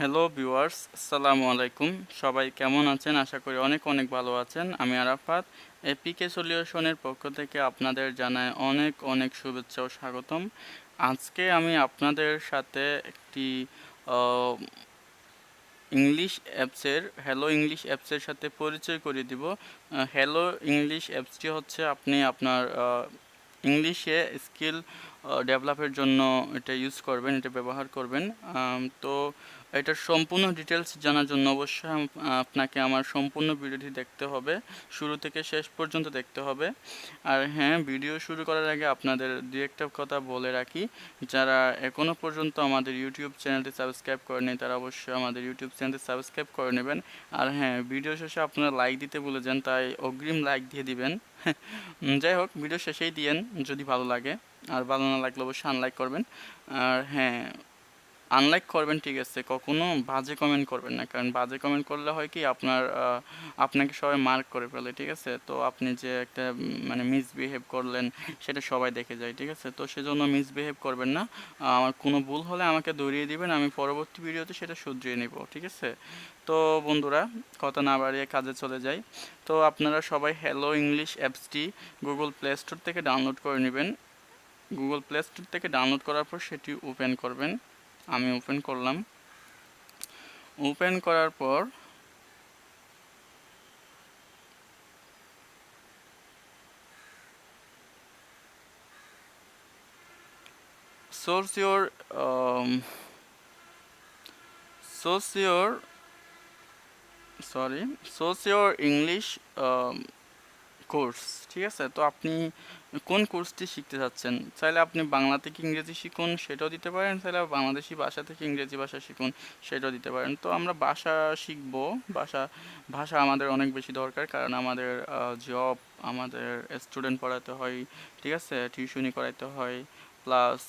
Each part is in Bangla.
হ্যালো ভিউয়ার্স আসসালামু আলাইকুম সবাই কেমন আছেন? আশা করি অনেক অনেক ভালো আছেন। আমি আরাফাত এপিকে সলিউশনের পক্ষ থেকে আপনাদের জানাই অনেক অনেক শুভেচ্ছা ও স্বাগতম। আজকে আমি আপনাদের সাথে একটি ইংলিশ অ্যাপসের হ্যালো ইংলিশ অ্যাপসের সাথে পরিচয় করিয়ে দিব। হ্যালো ইংলিশ অ্যাপসটি হচ্ছে আপনি আপনার ইংলিশে স্কিল ডেভেলপের জন্য এটা ইউজ করবেন, এটা ব্যবহার করবেন। তো এটার সম্পূর্ণ ডিটেলস জানার জন্য অবশ্যই আপনাকে আমার সম্পূর্ণ ভিডিওটি দেখতে হবে। শুরু থেকে শেষ পর্যন্ত দেখতে হবে। আর হ্যাঁ ভিডিও শুরু করার আগে আপনাদের দু একটা কথা বলে রাখি। যারা এখনও পর্যন্ত আমাদের ইউটিউব চ্যানেলটি সাবস্ক্রাইব করেনি তারা অবশ্যই আমাদের ইউটিউব চ্যানেলটি সাবস্ক্রাইব করে নেবেন। আর হ্যাঁ ভিডিও শেষে আপনারা লাইক দিতে ভুলে যান, তাই অগ্রিম লাইক দিয়ে দিবেন। যাই হোক, ভিডিও শেষেই দিয়েন যদি ভালো লাগে। আর ভালো না লাগলে অবশ্যই আনলাইক করবেন। আর হ্যাঁ আনলাইক করবেন, ঠিক আছে। কখনো বাজে কমেন্ট করবেন না। কারণ বাজে কমেন্ট করলে হয় কি আপনার আপনাকে সবাই মার্ক করে ফেলে, ঠিক আছে? তো আপনি যে একটা মানে মিসবিহেভ করলেন, সেটা সবাই দেখে যায়, ঠিক আছে? তো সেজন্য মিসবিহেভ করবেন না। আমার কোনো ভুল হলে আমাকে ধরিয়ে দিবেন, আমি পরবর্তী ভিডিওতে সেটা শুধরিয়ে নিব, ঠিক আছে? তো বন্ধুরা, কথা না বাড়িয়ে কাজে চলে যাই। তো আপনারা সবাই হ্যালো ইংলিশ অ্যাপসটি গুগল প্লে স্টোর থেকে ডাউনলোড করে নেবেন। গুগল প্লে স্টোর থেকে ডাউনলোড করার পর সেটি ওপেন করবেন। আমি ওপেন করলাম। ওপেন করার পর source your source your sorry source your English course ঠিক আছে? তো আপনি কোন কোর্সটি শিখতে চাচ্ছেন? চাইলে আপনি বাংলা থেকে ইংরেজি শিখুন, সেটাও দিতে পারেন। চাইলে বাংলাদেশি ভাষা থেকে ইংরেজি ভাষা শিখুন, সেটাও দিতে পারেন। তো আমরা ভাষা শিখব। ভাষা ভাষা আমাদের অনেক বেশি দরকার, কারণ আমাদের জব আমাদের স্টুডেন্ট পড়াতে হয়, ঠিক আছে? টিউশনি করাইতে হয় প্লাস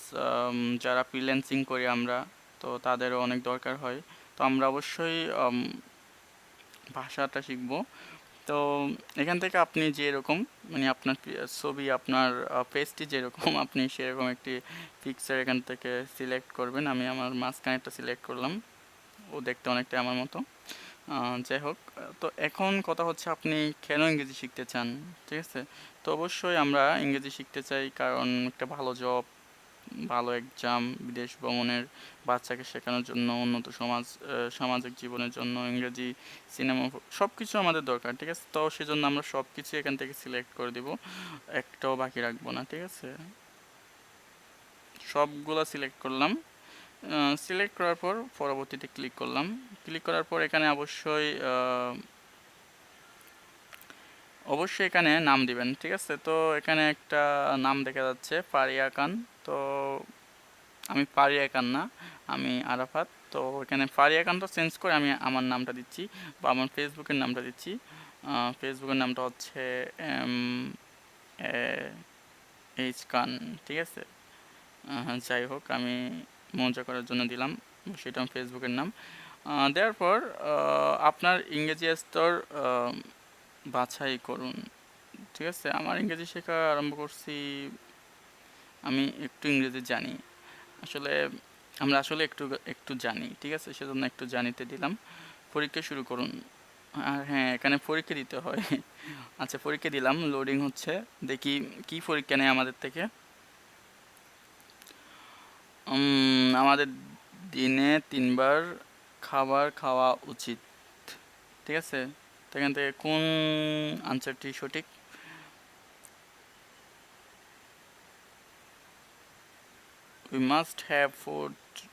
যারা ফ্রিল্যান্সিং করি আমরা, তো তাদেরও অনেক দরকার হয়। তো আমরা অবশ্যই ভাষাটা শিখব। তো এখান থেকে আপনি যেরকম মানে আপনার ছবি, আপনার পেজটি যেরকম, আপনি সেরকম একটি পিকচার এখান থেকে সিলেক্ট করবেন। আমি আমার মাঝখানেরটা সিলেক্ট করলাম। ও দেখতে অনেকটা আমার মতো। যাই হোক তো এখন কথা হচ্ছে আপনি কেন ইংরেজি শিখতে চান? ঠিক আছে? তো অবশ্যই আমরা ইংরেজি শিখতে চাই কারণ একটা ভালো জব ভালো এক্সাম বিদেশ ভ্রমণের বাচ্চাকে শেখানোর জন্য, উন্নত সমাজ সামাজিক জীবনের জন্য, ইংরেজি, সিনেমা সব কিছু আমাদের দরকার, ঠিক আছে? তো সেজন্য আমরা সব কিছু এখান থেকে সিলেক্ট করে দিব, একটাও বাকি রাখব না, ঠিক আছে? সবগুলো সিলেক্ট করলাম সিলেক্ট করার পর পরবর্তীতে ক্লিক করলাম, ক্লিক করার পর এখানে অবশ্যই অবশ্যই এখানে নাম দিবেন, ঠিক আছে? তো এখানে একটা নাম দেখা যাচ্ছে পারিয়া খান। তো আমি পারিয়া খান না, আমি আরাফাত। তো এখানে পারিয়া খানটা চেঞ্জ করে আমি আমার নামটা দিচ্ছি বা আমার ফেসবুকের নামটা দিচ্ছি। ফেসবুকের নামটা হচ্ছে এম এইচ খান, ঠিক আছে? যাই হোক, আমি মজা করার জন্য দিলাম, সেটা আমার ফেসবুকের নাম। দেওয়ার পর আপনার ইংরেজি স্তর বাছাই করুন। ঠিক আছে? আমার ইংরেজি শেখা আরম্ভ করছি। আমি একটু ইংরেজি জানি। আসলে আমরা আসলে একটু একটু জানি, ঠিক আছে? সেজন্য একটু জানিতে দিলাম। পরীক্ষা শুরু করুন। আর হ্যাঁ এখানে পরীক্ষা দিতে হয়। আচ্ছা পরীক্ষা দিলাম। লোডিং হচ্ছে। দেখি কি পরীক্ষা নেয় আমাদের থেকে। আমাদের দিনে তিনবার খাবার খাওয়া উচিত। ঠিক আছে? তো এখান থেকে কোন আনসারটি সঠিক we must have food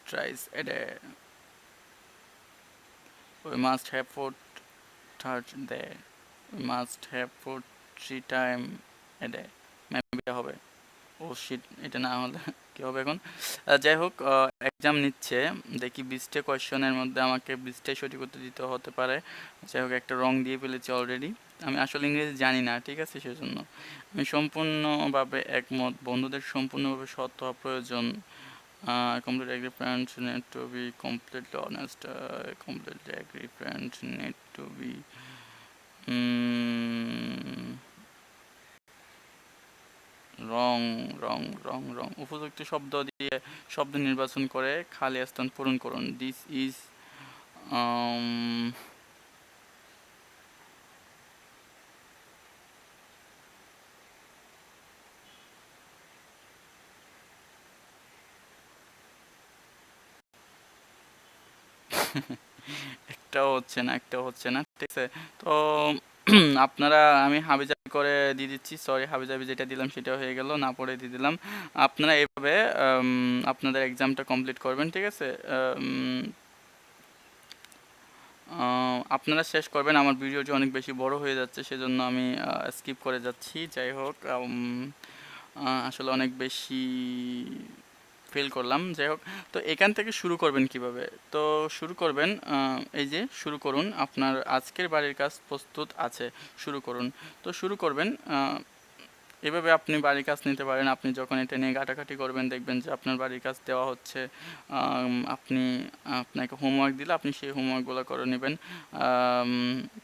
twice a day we must have food third day we must have food three time a day maybe হবে ও শিট এটা না হলে কি হবে এখন? যাই হোক এক্সাম নিচ্ছে। দেখি বিশটা কোয়েশ্চনের মধ্যে আমাকে বিশটাই সঠিক উত্তর দিতে হতে পারে। যাই হোক, একটা রং দিয়ে ফেলেছি অলরেডি আমি আসলে ইংরেজি জানি না, ঠিক আছে? সেজন্য আমি সম্পূর্ণভাবে একমত। বন্ধুদের সম্পূর্ণভাবে সৎ হওয়া প্রয়োজন। Complete agree friends need to be completely honest completely agree friends need to be wrong wrong wrong wrong উপযুক্ত শব্দ দিয়ে শব্দ নির্বাচন করে খালি স্থান পূরণ করুন। দিস ইজ উম, একটাও হচ্ছে না একটাও হচ্ছে না ঠিক আছে? তো আপনারা, আমি হাবিজাবি করে দিয়ে দিচ্ছি। সরি হাবিজাবি যেটা দিলাম সেটা হয়ে গেল, না পড়ে দিয়ে দিলাম। আপনারা এভাবে আপনাদের এক্সামটা কমপ্লিট করবেন, ঠিক আছে? আপনারা শেষ করবেন, আমার ভিডিওটি অনেক বেশি বড় হয়ে যাচ্ছে, সেজন্য আমি স্কিপ করে যাচ্ছি। যাই হোক আসলে অনেক বেশি ফেল করলাম, যাই হোক। তো এখান থেকে শুরু করবেন কীভাবে? তো শুরু করবেন এই যে শুরু করুন, আপনার আজকের বাড়ির কাজ প্রস্তুত আছে, শুরু করুন। তো শুরু করবেন এভাবে আপনি বাড়ির কাজ নিতে পারেন, আপনি যখন এটা নিয়ে ঘাটাঘাটি করবেন, দেখবেন যে আপনার বাড়ির কাজ দেওয়া হচ্ছে আপনি, আপনাকে হোমওয়ার্ক দিলে আপনি সেই হোমওয়ার্কগুলো করে নেবেন।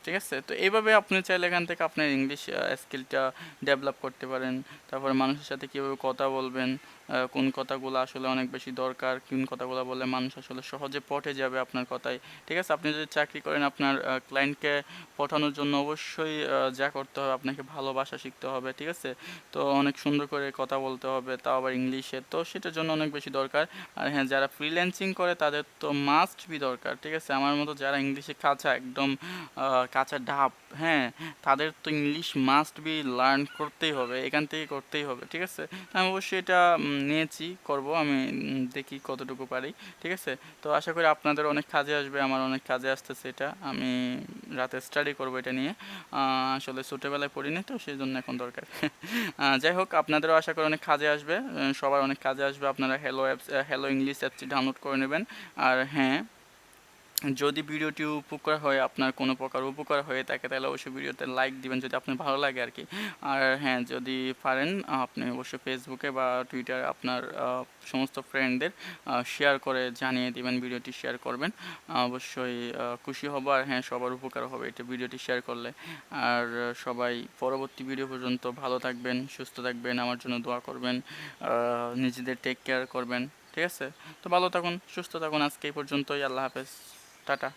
ঠিক আছে? তো এইভাবে আপনি চাইলে এখান থেকে আপনার ইংলিশ স্কিলটা ডেভেলপ করতে পারেন। তারপরে মানুষের সাথে কীভাবে কথা বলবেন কোন কথাগুলো আসলে অনেক বেশি দরকার, কোন কথাগুলো বললে মানুষ আসলে সহজে পটে যাবে আপনার কথায়। ঠিক আছে, আপনি যদি চাকরি করেন আপনার ক্লায়েন্টকে পঠানোর জন্য অবশ্যই যা করতে হবে আপনাকে ভালোবাসা শিখতে হবে, ঠিক আছে? তো অনেক সুন্দর করে কথা বলতে হবে, তাও আবার ইংলিশে। তো সেটার জন্য অনেক বেশি দরকার। আর হ্যাঁ যারা ফ্রিল্যান্সিং করে তাদের তো মাস্ট বি দরকার, ঠিক আছে? আমার মতো যারা ইংলিশে কাঁচা, একদম কাঁচা ঢাপ হ্যাঁ তাদের তো ইংলিশ মাস্ট বি লার্ন করতেই হবে, এখান থেকে করতেই হবে, ঠিক আছে? আমি অবশ্যই এটা নিয়েছি, করব, আমি দেখি কতটুকু পারি, ঠিক আছে? তো আশা করি আপনাদের অনেক কাজে আসবে, আমার অনেক কাজে আসতেছে এটা, আমি রাতে স্টাডি করব এটা নিয়ে আসলে ছোটোবেলায় পড়িনি তো সেই জন্য এখন দরকার। যাই হোক, আপনাদেরও আশা করি অনেক কাজে আসবে সবার অনেক কাজে আসবে, আপনারা হ্যালো অ্যাপস হ্যালো ইংলিশ অ্যাপসটি ডাউনলোড করে নেবেন, আর হ্যাঁ যদি ভিডিওটি উপকার হয়, আপনার কোনো প্রকার উপকার হয়ে থাকে, তাহলে অবশ্যই ভিডিওতে লাইক দিবেন যদি আপনার ভালো লাগে আর কি। আর হ্যাঁ যদি পারেন, আপনি অবশ্যই ফেসবুকে বা টুইটার আপনার সমস্ত ফ্রেন্ডদের শেয়ার করে জানিয়ে দিবেন, ভিডিওটি শেয়ার করবেন। অবশ্যই খুশি হব আর হ্যাঁ সবার উপকার হবে এটা ভিডিওটি শেয়ার করলে। আর সবাই পরবর্তী ভিডিও পর্যন্ত ভালো থাকবেন, সুস্থ থাকবেন, আমার জন্য দোয়া করবেন নিজেদের টেক কেয়ার করবেন, ঠিক আছে? তো ভালো থাকুন, সুস্থ থাকুন, আজকে এই পর্যন্তই, আল্লাহ হাফেজ। টাটা।